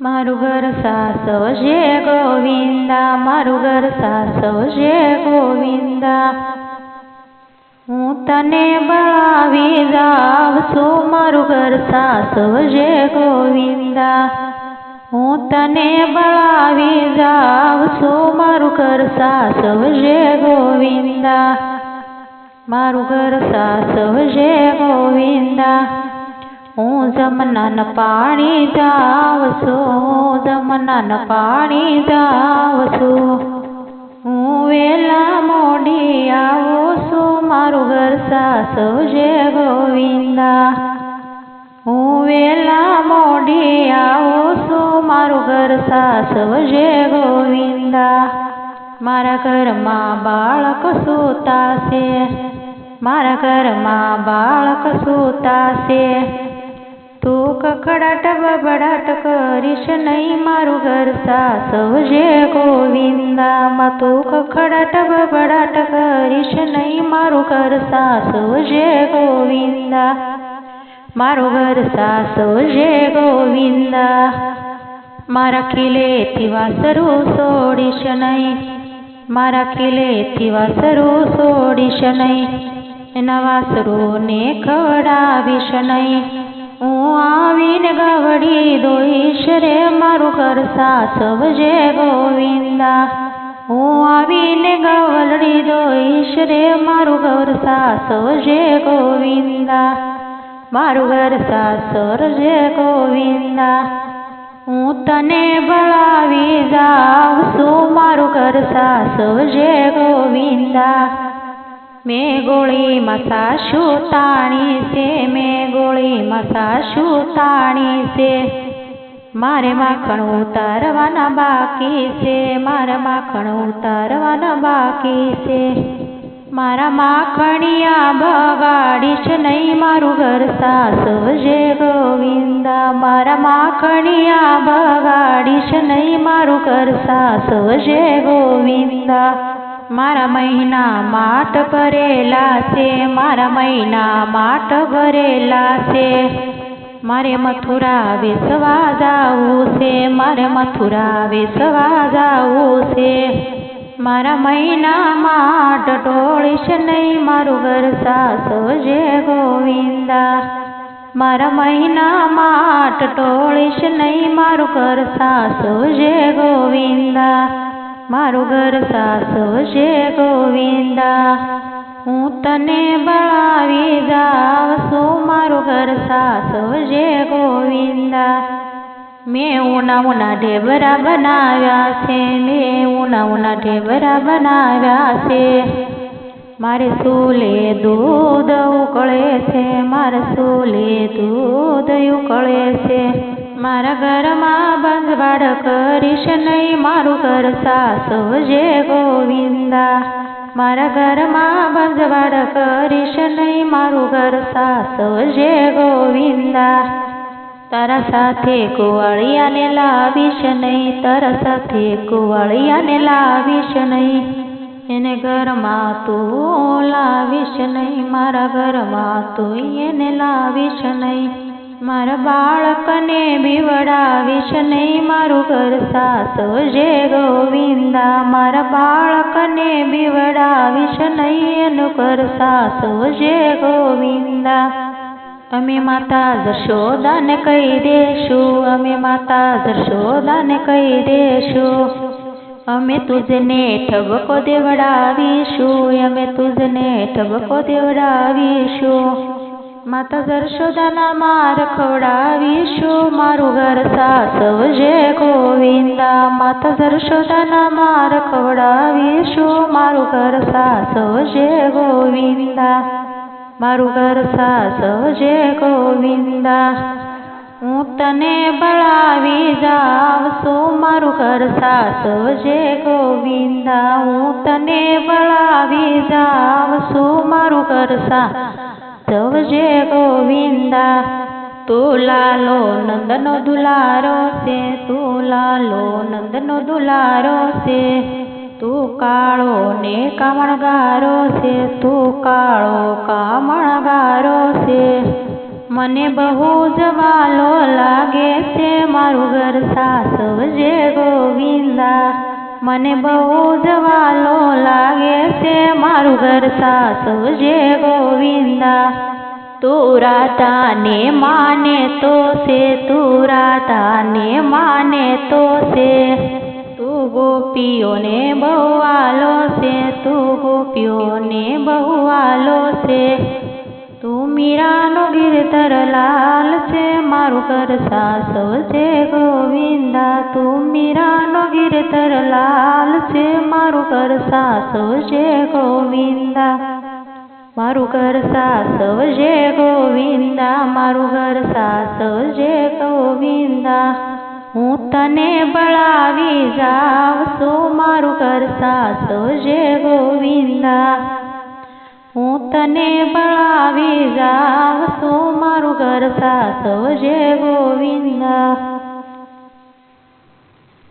મારું ઘર સાસવજે ગોવિંદા, મારું ઘર સાસવજે ગોવિંદા. હું તને બળાવી જાવ છું, મારું ઘર સાસવજે ગોવિંદા. હું તને બળાવી જાવ છું, મારું ઘર સાસવજે ગોવિંદા. મારું ઘર સાસવજે ગોવિંદા. હું જમનન પાણી જાવ છું હું પાણી જાવ છું હું વેલા મોડી આવું છું, મારું ઘર સાસવજે ગોવિંદા. હું વેલા મોડી આવું છું, મારું ઘર સાસવજે ગોવિંદા. મારા ઘરમાં બાળક સૂતા છે મારા ઘરમાં બાળક સૂતા છે કકડાટ બબડાટ કરીશ નહીં મારું ઘર સાસવજે ગોવિંદામાં તું કકડાટ બબડાટ કરીશ નહીં મારું ઘર સાસવજે ગોવિંદા. મારું ઘર સાસવજે ગોવિંદા. મારા કિલેથી વાસરું છોડીશ નહીં. મારા કિલેથી વાસરું છોડીશ નહીં. એના વાસરોને ખવડાવીશ નહીં. હું આવીને ગાવડી દોઈશ રે મારું ઘર સાસવજે ગોવિંદા. હું આવીને ગાવડી દોઈશ રે મારું ઘર સાસવજે ગોવિંદા. મારું ઘર સાસવજે ગોવિંદા. હું તને ભળાવી જાઉં છું, મારું ઘર સાસવજે ગોવિંદા. મેં ગોળીમાં સાસુ તાણી છે મેં ગોળીમાં સાસુ તાણી છે. મારે માખણ ઉતારવાના બાકી છે, મારા માખણ ઉતારવાના બાકી છે. મારા માખણિયા બગાડીશ નહીં, મારું ઘર સાસવજે ગોવિંદા. મારા માખણિયા બગાડીશ નહીં, મારું ઘર સાસવજે ગોવિંદા. મારા મહિના માટ ભરેલા છે, મારા મહિના માટ ભરેલા છે. મારે મથુરા વેસવા જાવું છે, મારે મથુરા વેસવા જાવું છે. મારા મહિના માટ ટોળીશ નહીં, મારું ઘર સાસવજે ગોવિંદા. મારા મહિના માટ ટોળીશ નહીં, મારું ઘર સાસવજે ગોવિંદા. મારું ઘર સાસવજે ગોવિંદા. હું તને બળાવી જાવ છું, મારું ઘર સાસવજે ગોવિંદા. મેં ઉના ઉના ઢેબરા બનાવ્યા છે, મેં ઉના ઉના ઢેબરા બનાવ્યા છે. મારે સુલે દૂધ ઉકળે છે, મારે સુલે દૂધ છે મારા ઘરમાં બંધવાડ કરીશ નહીં, મારું ઘર સાસવજે ગોવિંદા. મારા ઘરમાં બંધવાડ કરીશ નહીં, મારું ઘર સાસવજે ગોવિંદા. તારા સાથે કુવાળિયાને લાવીશ નહીં, તારા સાથે કુવાળિયાને લાવીશ નહીં. એને ઘરમાં તું લાવીશ નહીં, મારા ઘરમાં તું એને લાવીશ નહીં. મારા બાળકને બીવડાવીશ નહીં મારું ઘર સાસવજે ગોવિંદા, મારા બાળકને બીવડાવીશ નહીં એનું ઘર સાસવજે ગોવિંદા, અમે માતા જશોદાને કહી દેશું, અમે માતા જશોદાને કહી દેશું. અમે તુજને ઠબકો દેવડાવીશું, અમે તુજને ઠબકો દેવડાવીશું. માતા જરશોદાના માર ખવડાવીશું, મારું ઘર સાસવજે ગોવિંદા. માતા જરશોદાના માર ખવડાવીશું, મારું ઘર સાસવજે ગોવિંદા. મારું ઘર સાસવજે ગોવિંદા. હું તને બળાવી જાવશો મારું ઘર સાસવજે ગોવિંદા. હું તને બળાવી જાવશો મારું ઘર સાસવજે ગોવિંદા, તું લાલો નંદનો દુલારો છે, તું લાલો નંદનો દુલારો છે, તું કાળો ને કામણગારો છે, તું કાળો કામણગારો છે. મને બહુ જ વાલો લાગે છે, મારું ઘર સાસવજે ગોવિંદા. મને બહુ જ વાલો લાગે છે મારું ઘર સાસવજે ગોવિંદા. તું રાધાને માને તો છે તું રાધાને માને તો સે. તું ગોપીઓને બહુ વાલો છે તું ગોપીઓને બહુ વાલો છે તું મીરાનો ગિરધર લાલ છે મારું કર સાસવ છે ગોવિંદા, તું મીરાનો ગિરધર લાલ છે. મારું કર સાસવ છે ગોવિંદા, મારું ઘર સાસવ છે ગોવિંદા, મારું ઘર સાસવ છે ગોવિંદા. હું તને બળાવી જાવ છું, મારું ઘર સાસવ છે ગોવિંદા. હું તને બળાવી જાવ છું મારું ઘર સાસવ જે ગોવિંદા.